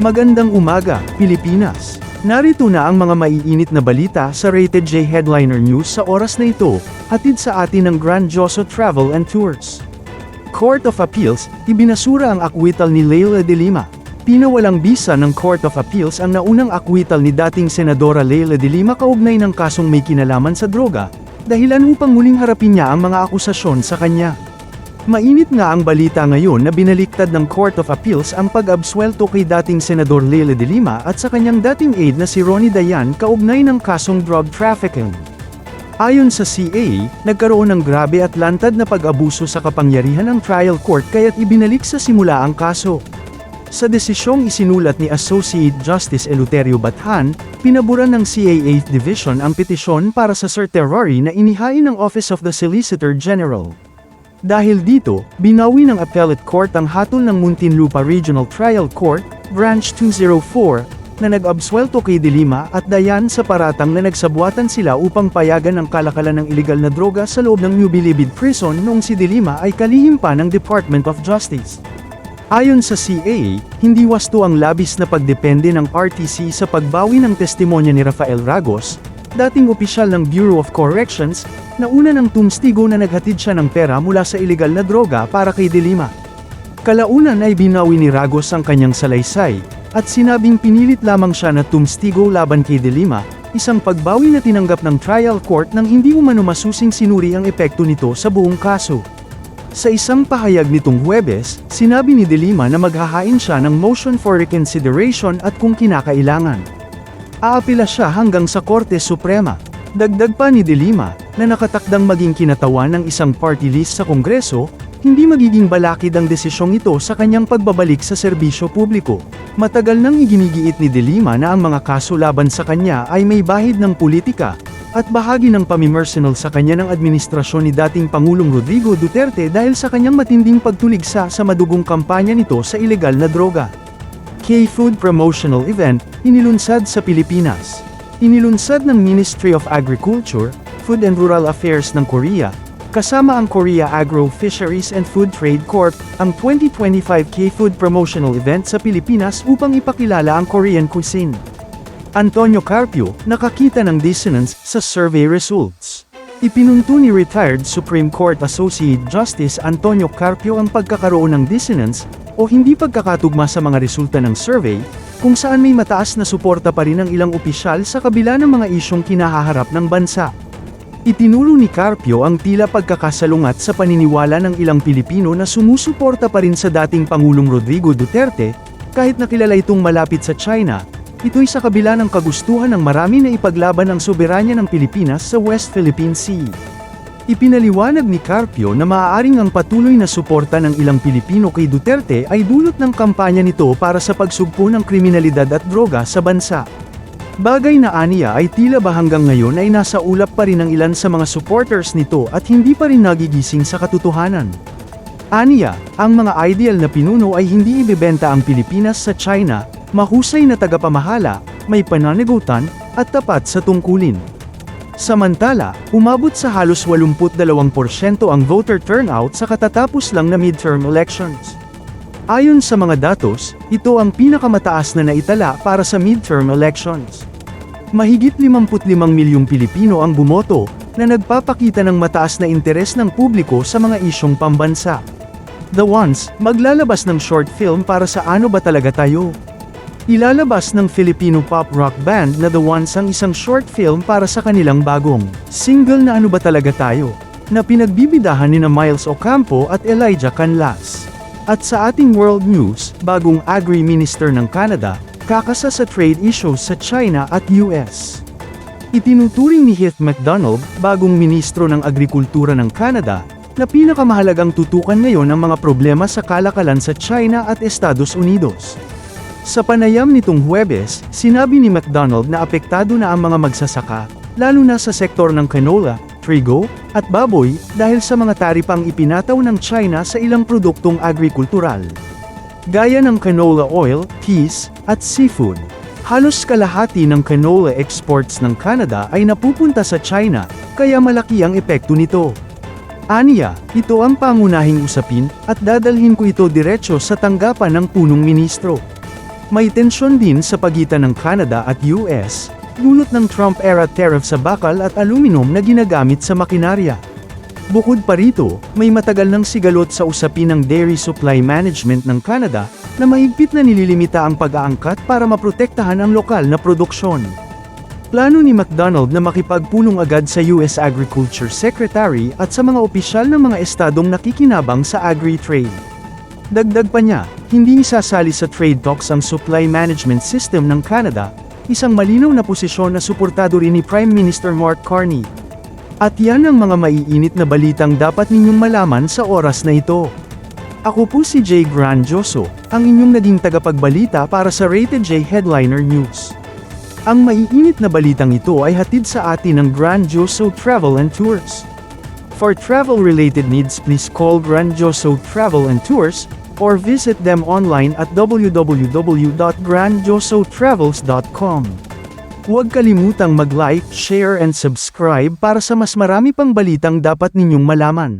Magandang umaga, Pilipinas. Narito na ang mga maiinit na balita sa Rated J Headliner News sa oras na ito, hatid sa atin ng Grandioso Travel and Tours. Court of Appeals, ibinasura ang akwital ni Leila de Lima. Pinawalang bisa ng Court of Appeals ang naunang akwital ni dating Senadora Leila de Lima kaugnay ng kasong may kinalaman sa droga, dahilan upang muling harapin niya ang mga akusasyon sa kanya. Mainit nga ang balita ngayon na binaliktad ng Court of Appeals ang pag-absuelto kay dating Senador Leila de Lima at sa kanyang dating aide na si Ronnie Dayan kaugnay ng kasong drug trafficking. Ayon sa CA, nagkaroon ng grabe at lantad na pag-abuso sa kapangyarihan ng trial court kaya't ibinalik sa simula ang kaso. Sa desisyong isinulat ni Associate Justice Eleuterio Bathan, pinaburan ng CA 8th Division ang petisyon para sa certiorari na inihain ng Office of the Solicitor General. Dahil dito, binawi ng Appellate Court ang hatol ng Muntinlupa Regional Trial Court, Branch 204, na nag-absuelto kay De Lima at Dayan sa paratang na nagsabuatan sila upang payagan ang kalakalan ng ilegal na droga sa loob ng New Bilibid Prison noong si De Lima ay kalihim pa ng Department of Justice. Ayon sa CA, hindi wasto ang labis na pagdepende ng RTC sa pagbawi ng testimonya ni Rafael Ragos, dating opisyal ng Bureau of Corrections, na una ng tumstigo na naghatid siya ng pera mula sa ilegal na droga para kay De Lima. Kalaunan ay binawi ni Ragos ang kanyang salaysay, at sinabing pinilit lamang siya na tumstigo laban kay De Lima, isang pagbawi na tinanggap ng trial court nang hindi umano masusing sinuri ang epekto nito sa buong kaso. Sa isang pahayag nitong Huwebes, sinabi ni De Lima na maghahain siya ng motion for reconsideration at kung kinakailangan. Aapila siya hanggang sa Korte Suprema. Dagdag pa ni De Lima, na nakatakdang maging kinatawan ng isang party list sa Kongreso, hindi magiging balakid ang desisyong ito sa kanyang pagbabalik sa serbisyo publiko. Matagal nang iginigiit ni De Lima na ang mga kaso laban sa kanya ay may bahid ng politika, at bahagi ng pamimersonal sa kanya ng administrasyon ni dating Pangulong Rodrigo Duterte dahil sa kanyang matinding pagtuligsa sa madugong kampanya nito sa ilegal na droga. K-Food Promotional Event, inilunsad sa Pilipinas. Inilunsad ng Ministry of Agriculture, Food and Rural Affairs ng Korea, kasama ang Korea Agro Fisheries and Food Trade Corp, ang 2025 K-Food Promotional Event sa Pilipinas upang ipakilala ang Korean cuisine. Antonio Carpio, nakakita ng dissonance sa survey results. Ipinunto ni retired Supreme Court Associate Justice Antonio Carpio ang pagkakaroon ng dissonance o hindi pagkakatugma sa mga resulta ng survey, kung saan may mataas na suporta pa rin ng ilang opisyal sa kabila ng mga isyong kinahaharap ng bansa. Itinuro ni Carpio ang tila pagkakasalungat sa paniniwala ng ilang Pilipino na sumusuporta pa rin sa dating Pangulong Rodrigo Duterte, kahit nakilala itong malapit sa China, ito'y sa kabila ng kagustuhan ng marami na ipaglaban ang soberanya ng Pilipinas sa West Philippine Sea. Ipinaliwanag ni Carpio na maaaring ang patuloy na suporta ng ilang Pilipino kay Duterte ay dulot ng kampanya nito para sa pagsugpo ng kriminalidad at droga sa bansa. Bagay na aniya ay tila ba hanggang ngayon ay nasa ulap pa rin ang ilan sa mga supporters nito at hindi pa rin nagigising sa katotohanan. Aniya, ang mga ideal na pinuno ay hindi ibebenta ang Pilipinas sa China, mahusay na tagapamahala, may pananagutan, at tapat sa tungkulin. Samantala, umabot sa halos 82% ang voter turnout sa katatapos lang na midterm elections. Ayon sa mga datos, ito ang pinakamataas na naitala para sa midterm elections. Mahigit 55 milyong Pilipino ang bumoto, na nagpapakita ng mataas na interes ng publiko sa mga isyong pambansa. The Ones, maglalabas ng short film para sa Ano Ba Talaga Tayo? Ilalabas ng Filipino pop rock band na The Ones ang isang short film para sa kanilang bagong single na Ano Ba Talaga Tayo? na pinagbibidahan ni na Miles Ocampo at Elijah Canlas. At sa ating world news, bagong Agri-Minister ng Canada, kakasa sa trade issues sa China at US. Itinuturing ni Heath MacDonald, bagong ministro ng Agrikultura ng Canada, na pinakamahalagang tutukan ngayon ang mga problema sa kalakalan sa China at Estados Unidos. Sa panayam nitong Huwebes, sinabi ni MacDonald na apektado na ang mga magsasaka, lalo na sa sektor ng canola, trigo, at baboy, dahil sa mga taripang ipinataw ng China sa ilang produktong agrikultural. Gaya ng canola oil, peas, at seafood. Halos kalahati ng canola exports ng Canada ay napupunta sa China, kaya malaki ang epekto nito. Aniya, ito ang pangunahing usapin, at dadalhin ko ito diretso sa tanggapan ng punong ministro. May tensyon din sa pagitan ng Canada at US, dulot ng Trump-era tariff sa bakal at aluminum na ginagamit sa makinarya. Bukod pa rito, may matagal ng sigalot sa usapin ng dairy supply management ng Canada, na mahigpit na nililimita ang pag-aangkat para maprotektahan ang lokal na produksyon. Plano ni McDonald na makipagpulong agad sa US Agriculture Secretary at sa mga opisyal ng mga estadong nakikinabang sa agri-trade. Dagdag pa niya, hindi isasali sa trade talks ang supply management system ng Canada, isang malinaw na posisyon na suportado rin ni Prime Minister Mark Carney. At yan ang mga maiinit na balitang dapat ninyong malaman sa oras na ito. Ako po si Jay Grandioso, ang inyong naging tagapagbalita para sa Rated J Headliner News. Ang maiinit na balitang ito ay hatid sa atin ng Grandioso Travel and Tours. For travel-related needs please call Grandioso Travel and Tours, or visit them online at www.grandiosotravels.com. Huwag kalimutang mag-like, share and subscribe para sa mas marami pang balitang dapat ninyong malaman.